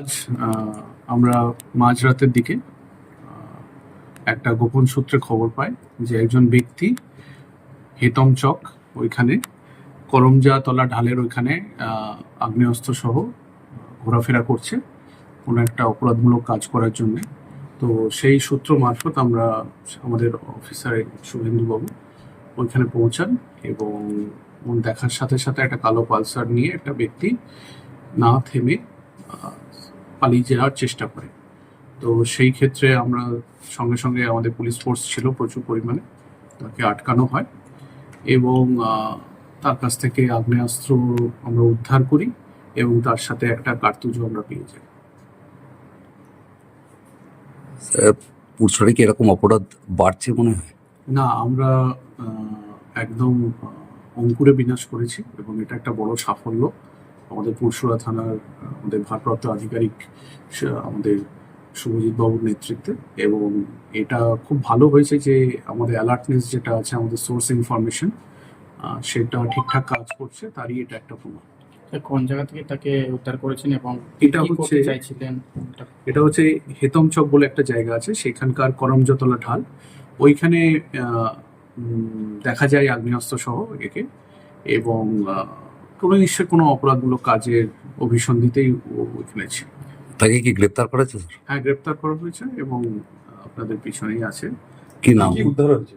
আজ আমরা মাঝরাতের দিকে একটা গোপন সূত্রে খবর পাই যে একজন ব্যক্তি হেতম চক, ওইখানে করমজা তলা ঢালের ওইখানে আগ্নেয়াস্ত্র সহ ঘোরাফেরা করছে কোনো একটা অপরাধমূলক কাজ করার জন্য। তো সেই সূত্র মারফত আমরা আমাদের অফিসার শুভেন্দুবাবু ওইখানে পৌঁছান এবং দেখার সাথে সাথে একটা কালো পালসার নিয়ে একটা ব্যক্তি না থেমে পালিয়ে যাওয়ার চেষ্টা করে। তো সেই ক্ষেত্রে আমরা সঙ্গে সঙ্গে আমাদের পুলিশ ফোর্স ছিল প্রচুর পরিমাণে তাকে আটকানো হয় এবং তার কাছ থেকে আগ্নেয়াস্ত্র আমরা উদ্ধার করি এবং তার সাথে একটা কার্তুজও আমরা পেয়ে যাই। পুরসরে কি এরকম অপরাধ বাড়ছে মনে হয়? না আমরা একদম অঙ্কুরে বিনাশ করেছি এবং এটা একটা বড় সাফল্য। আমাদের পুরসুরা থানার আমাদের ভারপ্রাপ্ত আধিকারিক আমাদের শুভজিৎ বাবুর নেতৃত্বে এবং এটা খুব ভালো হয়েছে যে আমাদের অ্যালার্টনেস যেটা আছে আমাদের সোর্স ইনফরমেশন সেটা ঠিকঠাক কাজ করছে তারই এটা একটা প্রমাণ। কোন জায়গা থেকে তাকে উদ্ধার করেছেন এবং এটা হচ্ছে- চাইছিলেন? এটা হচ্ছে হেতম চক বলে একটা জায়গা আছে সেখানকার করমজতলা ঢাল। ওইখানে দেখা যায় আগ্নেয়াস্ত্র সহ একে এবং কোনো নিশ্চয় কোনো অপরাধমূলক কাজের অভিসন্ধিতেই ও ওইখানে ছিল তাকে কি গ্রেপ্তার করেছে স্যার? হ্যাঁ গ্রেপ্তার করা হয়েছে এবং আপনাদের পিছনেই আছে। কি নাম? উদ্ধার হয়েছে?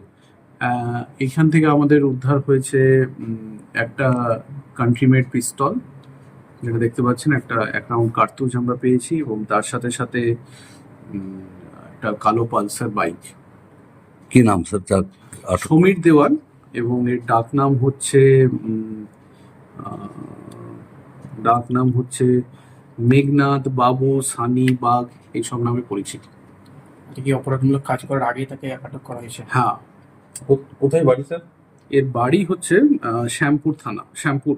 এখান থেকে আমাদের উদ্ধার হয়েছে একটা কান্ট্রিমেড পিস্তল যেটা দেখতে পাচ্ছেন একটা এক রাউন্ড কার্তুজ আমরা পেয়েছি এবং তার সাথে সাথে একটা কালো পালসার বাইক কি নাম স্যার যার সমীর দেওয়ান এবং এর ডাক নাম হচ্ছে ডাক নাম হচ্ছে মেঘনাথ বাবু সানি বাগ এইসব নামে পরিচিত। কি অপরাধমূলক কাজ করার আগেই তাকে আটক করা হয়েছে? হ্যাঁ। কোথায় বাড়ি স্যার? এর বাড়ি হচ্ছে শ্যামপুর থানা শ্যামপুর।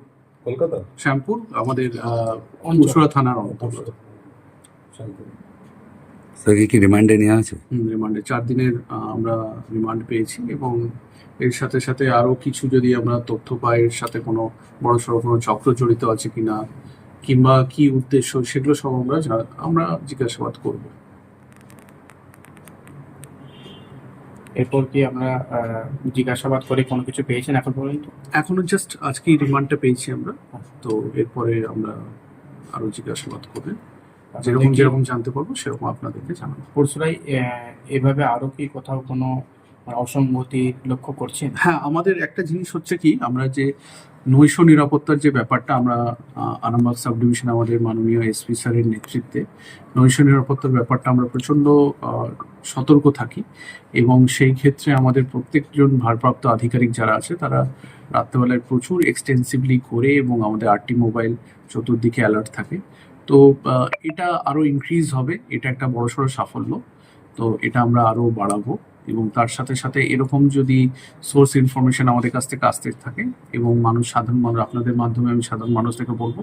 কলকাতা? শ্যামপুর আমাদের অঞ্চল। কুসুরা থানার অন্তর্গত। স্যারকে কি রিমান্ডে নেওয়া আছে রিমান্ডে। চার দিনের আমরা রিমান্ড পেয়েছি এবং এর সাথে সাথে আরও কিছু যদি আমরা তথ্য পাই এর সাথে কোনো বড় সড়ো কোনো চক্র জড়িত আছে কিনা কিংবা কি উদ্দেশ্য সেগুলো সব আমরা আমরা জিজ্ঞাসাবাদ করব। এরপর কি আমরা আহ, জিজ্ঞাসাবাদ করে কোনো কিছু পেয়েছেন এখন পর্যন্ত? এখনও জাস্ট আজকে রিমান্ডটা পেয়েছি আমরা। তো এরপরে আমরা আরও জিজ্ঞাসাবাদ করে যেরকম যেরকম জানতে পারব সেরকম আপনাদেরকে জানাব। পরশুরাই এভাবে আরও কি কোথাও কোনো অসঙ্গতি লক্ষ্য করছেন? হ্যাঁ আমাদের একটা জিনিস হচ্ছে কি আমরা যে নৈশ নিরাপত্তার যে ব্যাপারটা আমরা আরামবাগ সাব ডিভিশন আমাদের মাননীয় এসপি স্যারের নেতৃত্বে নৈশ নিরাপত্তার ব্যাপারটা আমরা প্রচণ্ড সতর্ক থাকি এবং সেই ক্ষেত্রে আমাদের প্রত্যেকজন ভারপ্রাপ্ত আধিকারিক যারা আছে তারা রাত্রেবেলায় প্রচুর এক্সটেন্সিভলি করে এবং আমাদের আরটি মোবাইল চতুর্দিকে অ্যালার্ট থাকে। তো এটা আরও ইনক্রিজ হবে। এটা একটা বড়সড় সাফল্য। তো এটা আমরা আরও বাড়াবো এবং তার সাথে সাথে এরকম যদি সোর্স ইনফরমেশন আমাদের কাছ থেকে আসতে থাকে এবং মানুষ, সাধারণ মানুষ, আপনাদের মাধ্যমে আমি সাধারণ মানুষদেরকে বলব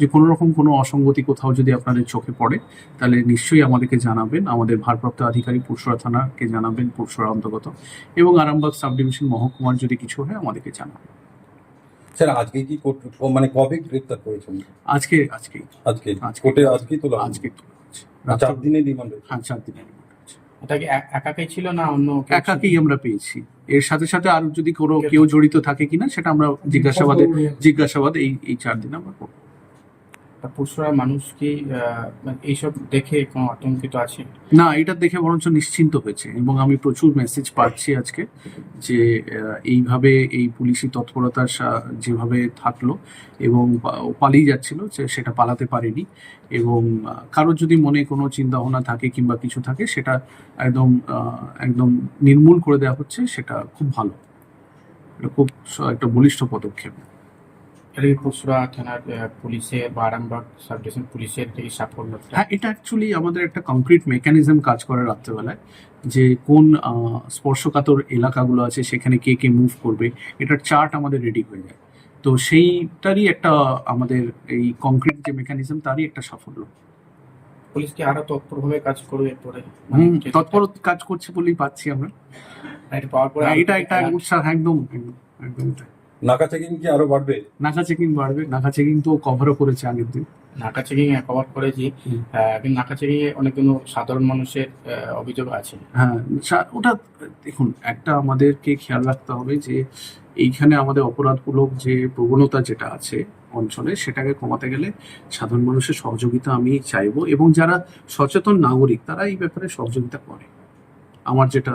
যে কোনো রকম কোনো অসঙ্গতি কোথাও যদি আপনাদের চোখে পড়ে, তাহলে নিশ্চয়ই আমাদেরকে জানাবেন। আমাদের ভারপ্রাপ্ত আধিকারিক পুরসুরা থানাকে জানাবেন, পুরসুরা অন্তর্গত এবং আরামবাগ সাব ডিভিশন মহকুমার যদি কিছু হয়, আমাদেরকে জানাবেন। স্যার আজকে কি কোর্ট মানে কবে গ্রেপ্তার করেছেন? আজকে আজকে। আজকে? আজকে। কোর্টে আজকে তোলা আজকে চার দিনে রিমান্ড হ্যাঁ চার দিনে এটা কি ছিল না অন্য একাকেই আমরা পেয়েছি। এর সাথে সাথে আর যদি কোনো কেউ জড়িত থাকে কিনা সেটা আমরা জিজ্ঞাসাবাদে জিজ্ঞাসাবাদ এই এই চার দিন আমরা করব। তা পরশুরার মানুষ কি মানে এইসব দেখে কোনো আতঙ্কিত আছে? না, এটা দেখে বরঞ্চ নিশ্চিন্ত হয়েছে এবং আমি প্রচুর মেসেজ পাচ্ছি আজকে যে এইভাবে এই পুলিশি তৎপরতার যেভাবে থাকল এবং পালিয়ে যাচ্ছিল যে সেটা পালাতে পারেনি এবং কারোর যদি মনে কোনো চিন্তা ভাবনা থাকে কিংবা কিছু থাকে, সেটা একদম একদম নির্মূল করে দেওয়া হচ্ছে, সেটা খুব ভালো। এটা খুব একটা বলিষ্ঠ পদক্ষেপ। কি পরশুরা থানার আহ, পুলিশের বা আরামবাগ সাব ডিভিশন পুলিশের থেকে সাফল্য হ্যাঁ এটা অ্যাকচুয়ালি আমাদের একটা কংক্রিট মেকানিজম কাজ করে রাত্রেবেলায় যে কোন স্পর্শকাতর এলাকাগুলো আছে সেখানে কে কে মুভ করবে এটার চার্ট আমাদের রেডি হয়ে যায়। তো সেইটারই একটা আমাদের এই কংক্রিট যে মেকানিজম তারই একটা সাফল্য। পুলিশ কি আরও তৎপরভাবে কাজ করবে এরপরে? তৎপর কাজ করছে বলেই পাচ্ছি আমরা। এটা পাওয়ার পরে হ্যাঁ, এটা কি এটা alert- উৎসাহ একদম একদম একদম। নাকা চেকিং কি আরও বাড়বে? নাকা চেকিং বাড়বে নাকা চেকিং তো কভারও করেছে আগের দিন। নাকা চেকিং কভার করেছি কিন্তু নাকা চেকিং এ অনেকগুলো সাধারণ মানুষের অভিযোগ আছে। হ্যাঁ ওটা দেখুন একটা আমাদেরকে খেয়াল রাখতে হবে যে এইখানে আমাদের অপরাধমূলক যে প্রবণতা যেটা আছে অঞ্চলে সেটাকে কমাতে গেলে সাধারণ মানুষের সহযোগিতা আমি চাইব এবং যারা সচেতন নাগরিক তারা এই ব্যাপারে সহযোগিতা করে। আমার যেটা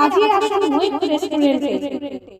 আজই আসুন মৈত্র রেস্টুরেন্টে